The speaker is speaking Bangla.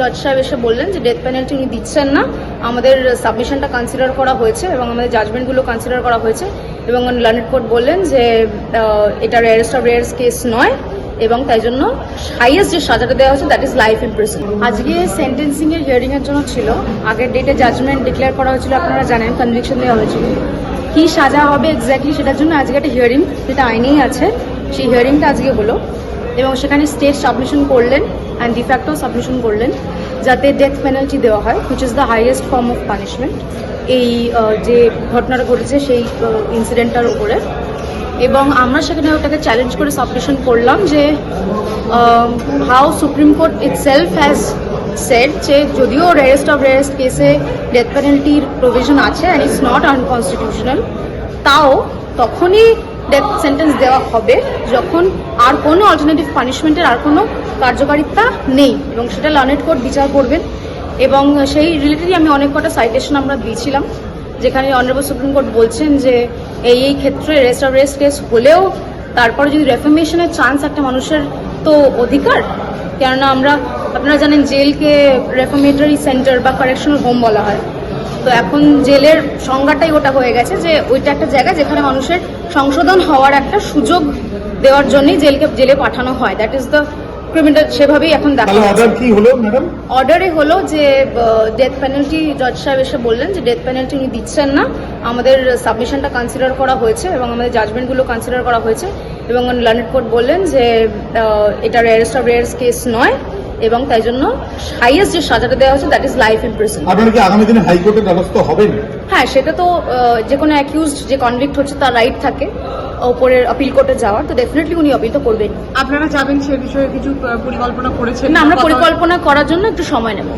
জজ সাহেব এসে বললেন যে ডেথ পেনাল্টি উনি দিচ্ছেন না। আমাদের সাবমিশনটা কনসিডার করা হয়েছে এবং আমাদের জাজমেন্টগুলো কনসিডার করা হয়েছে এবং লার্নেট কোর্ট বললেন যে এটা রেয়ারেস্ট অফ রেয়ার্স কেস নয় এবং তাই জন্য হাইয়েস্ট যে সাজাটা দেওয়া হয়েছে that is life in prison আজকে সেন্টেন্সিং এর হিয়ারিং এর জন্য ছিল। আগের ডেটে জাজমেন্ট ডিক্লেয়ার করা হয়েছিল, আপনারা জানেন কনভিকশন দেওয়া হয়েছিল। কি সাজা হবে এক্স্যাক্টলি সেটার জন্য আজকে একটা হিয়ারিং যেটা আইনেই আছে, সেই হিয়ারিংটা আজকে হলো। এবং সেখানে স্টেট সাবমিশন করলেন অ্যান্ড ডিফ্যাক্টও সাবমিশন করলেন, যাতে ডেথ পেনাল্টি দেওয়া হয় which is the highest form of punishment এই যে ঘটনাটা ঘটেছে, সেই ইনসিডেন্টটার উপরে। এবং আমরা সেখানে ওটাকে চ্যালেঞ্জ করে সাবমিশন করলাম যে how supreme court itself has said যে যদিও রেয়ারেস্ট অফ রেয়ারেস্ট কেসে ডেথ পেনাল্টির প্রভিশন আছে অ্যান্ড ইটস নট আনকনস্টিটিউশনাল তাও তখনই ডেথ সেন্টেন্স দেওয়া হবে যখন আর কোনো অল্টারনেটিভ পানিশমেন্টের আর কোনো কার্যকারিতা নেই এবং সেটা লার্নেট কোর্ট বিচার করবেন। এবং সেই রিলেটেডই আমি অনেক কটা সাইটেশন আমরা দিয়েছিলাম, যেখানে অনারেবল সুপ্রিম কোর্ট বলছেন যে এই এই ক্ষেত্রে রেস্ট অফ রেস্ট কেস হলেও তারপরে যদি রেফরমেশনের চান্স একটা মানুষের তো অধিকার, কেননা আমরা, আপনারা জানেন জেলকে রেফরমেটরি সেন্টার বা কারেকশনাল হোম বলা হয়। তো এখন জেলের সংজ্ঞাটাই ওটা হয়ে গেছে যে ওইটা একটা জায়গা যেখানে মানুষের সংশোধন হওয়ার একটা সুযোগ দেওয়ার জন্যই জেলকে জেলে পাঠানো হয়। দ্যাট ইজ দ্য ক্রিমিনাল সেভাবেই এখন দেখা অর্ডার কি হলো ম্যাডাম অর্ডারে হলো যে ডেথ পেনাল্টি জজ সাহেব এসে বললেন যে ডেথ পেনাল্টি উনি দিচ্ছেন না। আমাদের সাবমিশনটা কনসিডার করা হয়েছে এবং আমাদের জাজমেন্টগুলো কনসিডার করা হয়েছে এবং লার্নেট কোর্ট বললেন যে এটা রেয়ারেস্ট অফ রেয়ার্স কেস নয়। এবং তাই জন্য হাইয়েস্ট যে সাজাটা দেওয়া হয়েছে that is life in prison আপনারা কি আগামী দিনে হাইকোর্টের দ্বারস্থ হবেন? হ্যাঁ সেটা তো আহ, যে কোনো অ্যাকিউজড যে কনভিক্ট হচ্ছে তার রাইট থাকে ওপরের আপিল কোর্টে যাওয়ার তো ডেফিনেটলি উনি অপিল তো করবেন আপনারা যাবেন সে বিষয়ে কিছু পরিকল্পনা করেছেন? না আমরা পরিকল্পনা করার জন্য একটু সময় নেব।